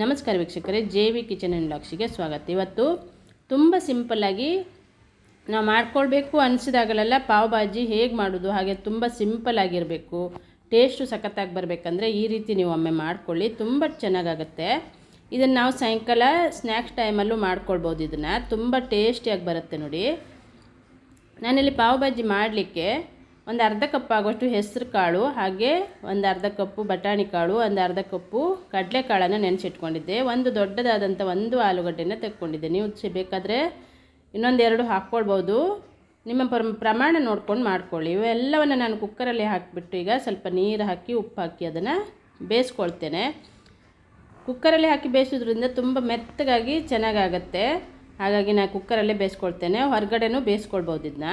ನಮಸ್ಕಾರ ವೀಕ್ಷಕರೇ, J V kitchen and ಬ್ಲಾಗ್ಸಿಗೆ ಸ್ವಾಗತ. ಇವತ್ತು ತುಂಬ ಸಿಂಪಲ್ಲಾಗಿ ನಾವು ಮಾಡ್ಕೊಳ್ಬೇಕು ಅನಿಸಿದಾಗಲೆಲ್ಲ ಪಾವ್ ಭಾಜಿ ಹೇಗೆ ಮಾಡೋದು, ಹಾಗೆ ತುಂಬ ಸಿಂಪಲ್ ಆಗಿರಬೇಕು, ಟೇಸ್ಟು ಸಖತ್ತಾಗಿ ಬರಬೇಕಂದ್ರೆ ಈ ರೀತಿ ನೀವು ಒಮ್ಮೆ ಮಾಡ್ಕೊಳ್ಳಿ, ತುಂಬ ಚೆನ್ನಾಗಾಗುತ್ತೆ. ಇದನ್ನು ನಾವು ಸಾಯಂಕಾಲ ಸ್ನ್ಯಾಕ್ಸ್ ಟೈಮಲ್ಲೂ ಮಾಡ್ಕೊಳ್ಬೋದು ಇದನ್ನು, ತುಂಬ ಟೇಸ್ಟಿಯಾಗಿ ಬರುತ್ತೆ ನೋಡಿ. ನಾನಿಲ್ಲಿ ಪಾವ್ ಭಾಜಿ ಮಾಡಲಿಕ್ಕೆ ಒಂದು ಅರ್ಧ ಕಪ್ ಆಗುವಷ್ಟು ಹೆಸರು ಕಾಳು, ಹಾಗೆ ಒಂದು ಅರ್ಧ ಕಪ್ಪು ಬಟಾಣಿ ಕಾಳು, ಒಂದು ಅರ್ಧ ಕಪ್ಪು ಕಡಲೆಕಾಳನ್ನು ನೆನೆಸಿಟ್ಕೊಂಡಿದ್ದೆ. ಒಂದು ದೊಡ್ಡದಾದಂಥ ಒಂದು ಆಲೂಗಡ್ಡೆನ ತೆಕ್ಕೊಂಡಿದ್ದೆ. ನೀವು ಬೇಕಾದರೆ ಬೇಕಾದರೆ ಇನ್ನೊಂದೆರಡು ಹಾಕ್ಕೊಳ್ಬೋದು. ನಿಮ್ಮ ಪರ ಪ್ರಮಾಣ ನೋಡ್ಕೊಂಡು ಮಾಡ್ಕೊಳ್ಳಿ. ಇವೆಲ್ಲವನ್ನು ನಾನು ಕುಕ್ಕರಲ್ಲಿ ಹಾಕಿಬಿಟ್ಟು ಈಗ ಸ್ವಲ್ಪ ನೀರು ಹಾಕಿ, ಉಪ್ಪು ಹಾಕಿ ಅದನ್ನು ಬೇಯಿಸ್ಕೊಳ್ತೇನೆ. ಕುಕ್ಕರಲ್ಲಿ ಹಾಕಿ ಬೇಯಿಸೋದ್ರಿಂದ ತುಂಬ ಮೆತ್ತಗಾಗಿ ಚೆನ್ನಾಗಾಗತ್ತೆ. ಹಾಗಾಗಿ ನಾನು ಕುಕ್ಕರಲ್ಲೇ ಬೇಯಿಸ್ಕೊಳ್ತೇನೆ. ಹೊರಗಡೆನೂ ಬೇಯಿಸ್ಕೊಳ್ಬೋದು ಇದನ್ನ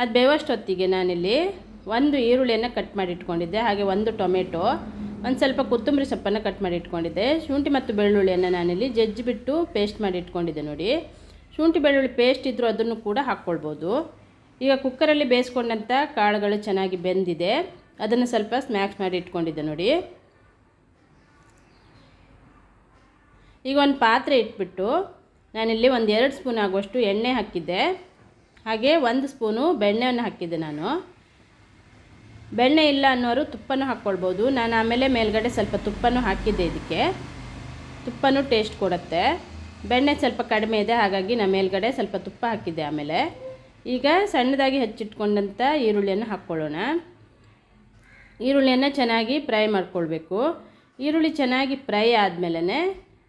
ಅದು ಬೇವಷ್ಟೊತ್ತಿಗೆ ನಾನಿಲ್ಲಿ ಒಂದು ಈರುಳ್ಳಿಯನ್ನು ಕಟ್ ಮಾಡಿ ಇಟ್ಕೊಂಡಿದ್ದೆ ಹಾಗೆ ಒಂದು ಟೊಮೆಟೊ, ಒಂದು ಸ್ವಲ್ಪ ಕೊತ್ತಂಬರಿ ಸೊಪ್ಪನ್ನು ಕಟ್ ಮಾಡಿ ಇಟ್ಕೊಂಡಿದ್ದೆ ಶುಂಠಿ ಮತ್ತು ಬೆಳ್ಳುಳ್ಳಿಯನ್ನು ನಾನಿಲ್ಲಿ ಜಜ್ಜಿಬಿಟ್ಟು ಪೇಸ್ಟ್ ಮಾಡಿ ಇಟ್ಕೊಂಡಿದ್ದೆ ನೋಡಿ. ಶುಂಠಿ, ಬೆಳ್ಳುಳ್ಳಿ ಪೇಸ್ಟ್ ಇದ್ದರೂ ಅದನ್ನು ಕೂಡ ಹಾಕ್ಕೊಳ್ಬೋದು. ಈಗ ಕುಕ್ಕರಲ್ಲಿ ಬೇಯಿಸ್ಕೊಂಡಂಥ ಕಾಳುಗಳು ಚೆನ್ನಾಗಿ ಬೆಂದಿದೆ. ಅದನ್ನು ಸ್ವಲ್ಪ ಸ್ಮ್ಯಾಕ್ಸ್ ಮಾಡಿ ಇಟ್ಕೊಂಡಿದ್ದೆ ನೋಡಿ. ಈಗ ಒಂದು ಪಾತ್ರೆ ಇಟ್ಬಿಟ್ಟು ನಾನಿಲ್ಲಿ ಒಂದು ಎರಡು ಸ್ಪೂನ್ ಆಗುವಷ್ಟು ಎಣ್ಣೆ ಹಾಕಿದ್ದೆ. ಹಾಗೆ ಒಂದು ಸ್ಪೂನು ಬೆಣ್ಣೆಯನ್ನು ಹಾಕಿದ್ದೆ ನಾನು. ಬೆಣ್ಣೆ ಇಲ್ಲ ಅನ್ನೋರು ತುಪ್ಪನೂ ಹಾಕ್ಕೊಳ್ಬೋದು. ನಾನು ಆಮೇಲೆ ಮೇಲ್ಗಡೆ ಸ್ವಲ್ಪ ತುಪ್ಪನೂ ಹಾಕಿದ್ದೆ ಇದಕ್ಕೆ. ತುಪ್ಪನೂ ಟೇಸ್ಟ್ ಕೊಡುತ್ತೆ. ಬೆಣ್ಣೆ ಸ್ವಲ್ಪ ಕಡಿಮೆ ಇದೆ, ಹಾಗಾಗಿ ನಾನು ಮೇಲ್ಗಡೆ ಸ್ವಲ್ಪ ತುಪ್ಪ ಹಾಕಿದ್ದೆ ಆಮೇಲೆ. ಈಗ ಸಣ್ಣದಾಗಿ ಹೆಚ್ಚಿಟ್ಕೊಂಡಂಥ ಈರುಳ್ಳಿಯನ್ನು ಹಾಕ್ಕೊಳ್ಳೋಣ. ಈರುಳ್ಳಿಯನ್ನು ಚೆನ್ನಾಗಿ ಫ್ರೈ ಮಾಡ್ಕೊಳ್ಬೇಕು. ಈರುಳ್ಳಿ ಚೆನ್ನಾಗಿ ಫ್ರೈ ಆದಮೇಲೆ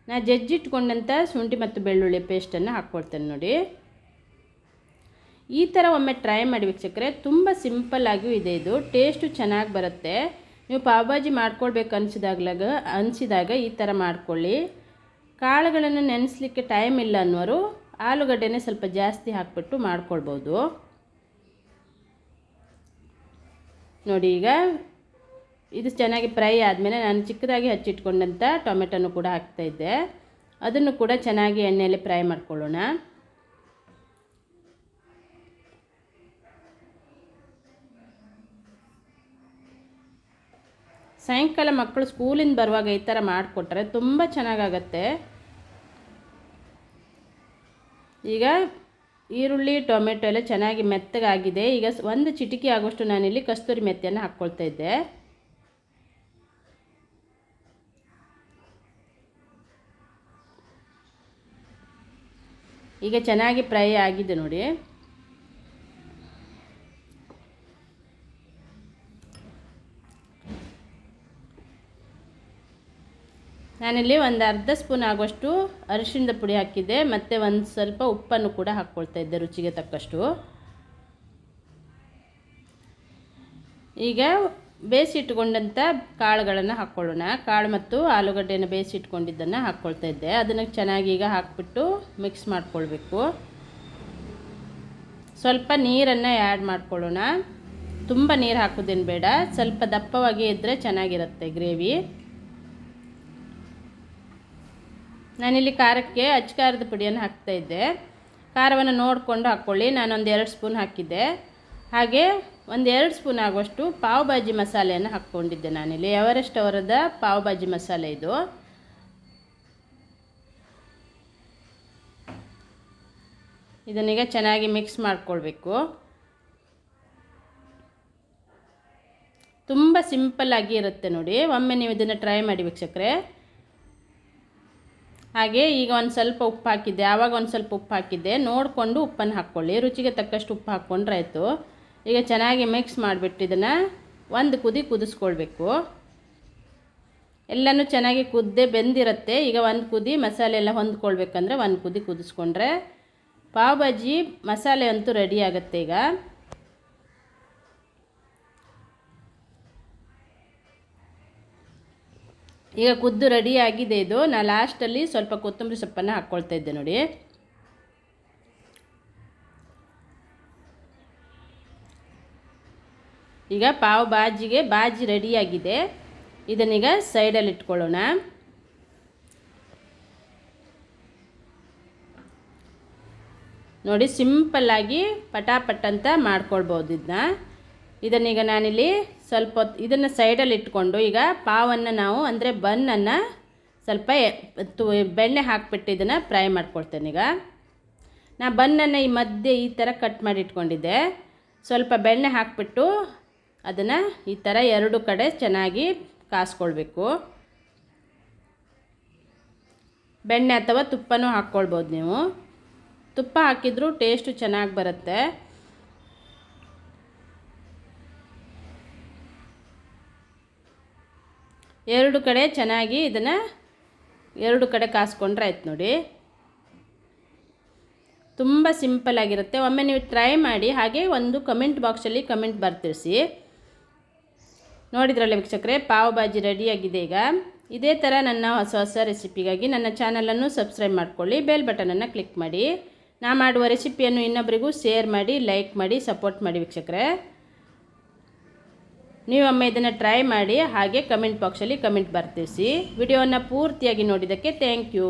ನಾ ಜಜ್ಜಿಟ್ಕೊಂಡಂಥ ಶುಂಠಿ ಮತ್ತು ಬೆಳ್ಳುಳ್ಳಿ ಪೇಸ್ಟನ್ನು ಹಾಕ್ಕೊಳ್ತೇನೆ ನೋಡಿ. ಈ ಥರ ಒಮ್ಮೆ ಟ್ರೈ ಮಾಡಿ ವೀಕ್ಷಕರೆ, ತುಂಬ ಸಿಂಪಲ್ಲಾಗಿಯೂ ಇದೆ ಇದು. ಟೇಸ್ಟು ಚೆನ್ನಾಗಿ ಬರುತ್ತೆ. ನೀವು ಪಾವ್ಭಾಜಿ ಮಾಡ್ಕೊಳ್ಬೇಕು ಅನಿಸಿದಾಗ್ಲಾಗ ಅನಿಸಿದಾಗ ಈ ಥರ ಮಾಡ್ಕೊಳ್ಳಿ. ಕಾಳುಗಳನ್ನು ನೆನೆಸ್ಲಿಕ್ಕೆ ಟೈಮ್ ಇಲ್ಲ ಅನ್ನೋರು, ಆಲೂಗಡ್ಡೆನೇ ಸ್ವಲ್ಪ ಜಾಸ್ತಿ ಹಾಕ್ಬಿಟ್ಟು ಮಾಡ್ಕೊಳ್ಬೋದು. ನೋಡಿ ಈಗ, ಇದು ಚೆನ್ನಾಗಿ ಫ್ರೈ ಆದಮೇಲೆ ನಾನು ಚಿಕ್ಕದಾಗಿ ಹಚ್ಚಿಟ್ಕೊಂಡಂಥ ಟೊಮೆಟೊನು ಕೂಡ ಹಾಕ್ತಾಯಿದ್ದೆ ಅದನ್ನು ಕೂಡ ಚೆನ್ನಾಗಿ ಎಣ್ಣೆಯಲ್ಲಿ ಫ್ರೈ ಮಾಡ್ಕೊಳ್ಳೋಣ. ಸಾಯಂಕಾಲ ಮಕ್ಕಳು ಸ್ಕೂಲಿಂದ ಬರುವಾಗ ಈ ಥರ ಮಾಡಿಕೊಟ್ರೆ ತುಂಬ ಚೆನ್ನಾಗಾಗತ್ತೆ. ಈಗ ಈರುಳ್ಳಿ, ಟೊಮೆಟೊ ಎಲ್ಲ ಚೆನ್ನಾಗಿ ಮೆತ್ತಗಾಗಿದೆ. ಈಗ ಒಂದು ಚಿಟಿಕೆ ಆಗೋಷ್ಟು ನಾನಿಲ್ಲಿ ಕಸ್ತೂರಿ ಮೆತ್ತೆಯನ್ನು ಹಾಕ್ಕೊಳ್ತಾ ಇದ್ದೆ. ಈಗ ಚೆನ್ನಾಗಿ ಫ್ರೈ ಆಗಿದೆ ನೋಡಿ. ನಾನಿಲ್ಲಿ ಒಂದು ಅರ್ಧ ಸ್ಪೂನ್ ಆಗುವಷ್ಟು ಅರಿಶಿಣದ ಪುಡಿ ಹಾಕಿದ್ದೆ, ಮತ್ತು ಒಂದು ಸ್ವಲ್ಪ ಉಪ್ಪನ್ನು ಕೂಡ ಹಾಕ್ಕೊಳ್ತಾ ಇದ್ದೆ ರುಚಿಗೆ ತಕ್ಕಷ್ಟು. ಈಗ ಬೇಯಿಸಿಟ್ಕೊಂಡಂಥ ಕಾಳುಗಳನ್ನು ಹಾಕ್ಕೊಳ್ಳೋಣ. ಕಾಳು ಮತ್ತು ಆಲೂಗಡ್ಡೆಯನ್ನು ಬೇಯಿಸಿಟ್ಕೊಂಡಿದ್ದನ್ನು ಹಾಕ್ಕೊಳ್ತಾ ಇದ್ದೆ. ಅದನ್ನು ಚೆನ್ನಾಗಿ ಈಗ ಹಾಕ್ಬಿಟ್ಟು ಮಿಕ್ಸ್ ಮಾಡ್ಕೊಳ್ಬೇಕು. ಸ್ವಲ್ಪ ನೀರನ್ನು ಆ್ಯಡ್ ಮಾಡ್ಕೊಳ್ಳೋಣ. ತುಂಬ ನೀರು ಹಾಕೋದೇನು ಬೇಡ. ಸ್ವಲ್ಪ ದಪ್ಪವಾಗಿ ಇದ್ದರೆ ಚೆನ್ನಾಗಿರುತ್ತೆ ಗ್ರೇವಿ. ನಾನಿಲ್ಲಿ ಖಾರಕ್ಕೆ ಅಚ್ಕಾರದ ಪುಡಿಯನ್ನು ಹಾಕ್ತಾ ಇದ್ದೆ. ಖಾರವನ್ನು ನೋಡಿಕೊಂಡು ಹಾಕ್ಕೊಳ್ಳಿ. ನಾನೊಂದು ಎರಡು ಸ್ಪೂನ್ ಹಾಕಿದ್ದೆ. ಹಾಗೆ ಒಂದು ಎರಡು ಸ್ಪೂನ್ ಆಗುವಷ್ಟು ಪಾವ್ ಭಾಜಿ ಮಸಾಲೆಯನ್ನು ಹಾಕ್ಕೊಂಡಿದ್ದೆ ನಾನಿಲ್ಲಿ. ಎವರೆಸ್ಟ್ ಅವರದ ಪಾವ್ ಭಾಜಿ ಮಸಾಲೆ ಇದು. ಇದನ್ನೀಗ ಚೆನ್ನಾಗಿ ಮಿಕ್ಸ್ ಮಾಡಿಕೊಳ್ಬೇಕು. ತುಂಬ ಸಿಂಪಲ್ಲಾಗಿ ಇರುತ್ತೆ ನೋಡಿ. ಒಮ್ಮೆ ನೀವು ಇದನ್ನು ಟ್ರೈ ಮಾಡಿ ವೀಕ್ಷಕರೇ. ಹಾಗೆ ಈಗ ಒಂದು ಸ್ವಲ್ಪ ಉಪ್ಪು ಹಾಕಿದ್ದೆ. ಆವಾಗ ಒಂದು ಸ್ವಲ್ಪ ಉಪ್ಪು ಹಾಕಿದ್ದೆ. ನೋಡಿಕೊಂಡು ಉಪ್ಪನ್ನು ಹಾಕ್ಕೊಳ್ಳಿ. ರುಚಿಗೆ ತಕ್ಕಷ್ಟು ಉಪ್ಪು ಹಾಕ್ಕೊಂಡ್ರೆ ಆಯಿತು. ಈಗ ಚೆನ್ನಾಗಿ ಮಿಕ್ಸ್ ಮಾಡಿಬಿಟ್ಟು ಇದನ್ನು ಒಂದು ಕುದಿ ಕುದಿಸ್ಕೊಳ್ಬೇಕು. ಎಲ್ಲನೂ ಚೆನ್ನಾಗಿ ಕುದ್ದೆ ಬೆಂದಿರುತ್ತೆ. ಈಗ ಒಂದು ಕುದಿ ಮಸಾಲೆ ಎಲ್ಲ ಹೊಂದ್ಕೊಳ್ಬೇಕಂದ್ರೆ ಒಂದು ಕುದಿ ಕುದಿಸ್ಕೊಂಡ್ರೆ ಪಾವ್ ಭಾಜಿ ಮಸಾಲೆ ಅಂತೂ ರೆಡಿ ಆಗುತ್ತೆ ಈಗ. ಈಗ ಕುದ್ದು ರೆಡಿ ಆಗಿದೆ ಇದು. ನಾನು ಲಾಸ್ಟಲ್ಲಿ ಸ್ವಲ್ಪ ಕೊತ್ತಂಬರಿ ಸೊಪ್ಪನ್ನು ಹಾಕ್ಕೊಳ್ತಾ ಇದ್ದೆ ನೋಡಿ. ಈಗ ಪಾವ್ ಬಾಜಿಗೆ ಬಾಜಿ ರೆಡಿಯಾಗಿದೆ ಇದನ್ನೀಗ ಸೈಡಲ್ಲಿ ಇಟ್ಕೊಳ್ಳೋಣ. ನೋಡಿ ಸಿಂಪಲ್ಲಾಗಿ ಪಟಾಪಟ್ ಅಂತ ಮಾಡ್ಕೊಳ್ಬೋದು ಇದನ್ನ ಇದನ್ನೀಗ ನಾನಿಲ್ಲಿ ಸ್ವಲ್ಪ ಇದನ್ನು ಸೈಡಲ್ಲಿ ಇಟ್ಕೊಂಡು ಈಗ ಪಾವನ್ನು ನಾವು ಅಂದರೆ ಬನ್ನನ್ನು ಸ್ವಲ್ಪ ಬೆಣ್ಣೆ ಹಾಕಿಬಿಟ್ಟು ಇದನ್ನು ಫ್ರೈ ಮಾಡ್ಕೊಳ್ತೇನೆ ಈಗ. ನಾ ಬನ್ನನ್ನು ಈ ಮಧ್ಯೆ ಈ ಥರ ಕಟ್ ಮಾಡಿ ಇಟ್ಕೊಂಡಿದ್ದೆ. ಸ್ವಲ್ಪ ಬೆಣ್ಣೆ ಹಾಕಿಬಿಟ್ಟು ಅದನ್ನು ಈ ಥರ ಎರಡು ಕಡೆ ಚೆನ್ನಾಗಿ ಕಾಸ್ಕೊಳ್ಬೇಕು. ಬೆಣ್ಣೆ ಅಥವಾ ತುಪ್ಪನೂ ಹಾಕ್ಕೊಳ್ಬೋದು ನೀವು. ತುಪ್ಪ ಹಾಕಿದರೂ ಟೇಸ್ಟು ಚೆನ್ನಾಗಿ ಬರುತ್ತೆ. ಎರಡು ಕಡೆ ಚೆನ್ನಾಗಿ ಇದನ್ನು ಎರಡು ಕಡೆ ಕಾಸ್ಕೊಂಡ್ರೆ ಆಯ್ತು ನೋಡಿ. ತುಂಬ ಸಿಂಪಲ್ ಆಗಿರುತ್ತೆ. ಒಮ್ಮೆ ನೀವು ಟ್ರೈ ಮಾಡಿ ಹಾಗೆ ಒಂದು ಕಮೆಂಟ್ ಬಾಕ್ಸಲ್ಲಿ ಕಮೆಂಟ್ ಬರ್ತಿರಿಸಿ. ನೋಡಿದ್ರಲ್ಲ ವೀಕ್ಷಕರೇ, ಪಾವ್ ಭಾಜಿ ರೆಡಿಯಾಗಿದೆ ಈಗ. ಇದೇ ಥರ ನನ್ನ ಹೊಸ ಹೊಸ ರೆಸಿಪಿಗಾಗಿ ನನ್ನ ಚಾನಲನ್ನು ಸಬ್ಸ್ಕ್ರೈಬ್ ಮಾಡ್ಕೊಳ್ಳಿ ಬೆಲ್ ಬಟನನ್ನು ಕ್ಲಿಕ್ ಮಾಡಿ. ನಾ ಮಾಡುವ ರೆಸಿಪಿಯನ್ನು ಇನ್ನೊಬ್ಬರಿಗೂ ಶೇರ್ ಮಾಡಿ ಲೈಕ್ ಮಾಡಿ ಸಪೋರ್ಟ್ ಮಾಡಿ ವೀಕ್ಷಕರೇ. ನೀವೊಮ್ಮೆ ಇದನ್ನು ಟ್ರೈ ಮಾಡಿ ಹಾಗೆ ಕಮೆಂಟ್ ಬಾಕ್ಸಲ್ಲಿ ಕಮೆಂಟ್ ಬರ್ತಿಸಿ. ವಿಡಿಯೋವನ್ನು ಪೂರ್ತಿಯಾಗಿ ನೋಡಿದ್ದಕ್ಕೆ ಥ್ಯಾಂಕ್ ಯು